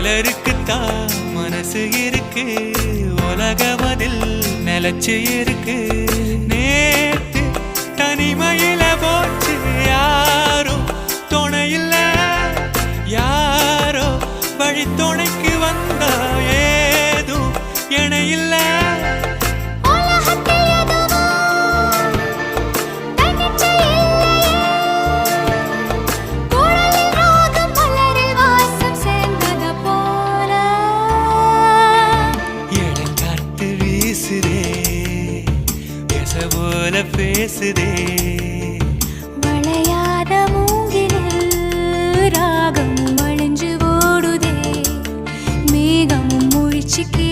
சிலருக்குத்தான் மனசு இருக்கு. உலகம் அதில் நிலச்சி இருக்கு. நேத்து தனிமையில போச்சு. யாரும் துணை யாரோ வழி வந்தா ஏதும் என போல பேசுதே. வளையாத மூங்கிலில் ராகம் வழிஞ்சு ஓடுதே. மேகம் முழிச்சுக்கே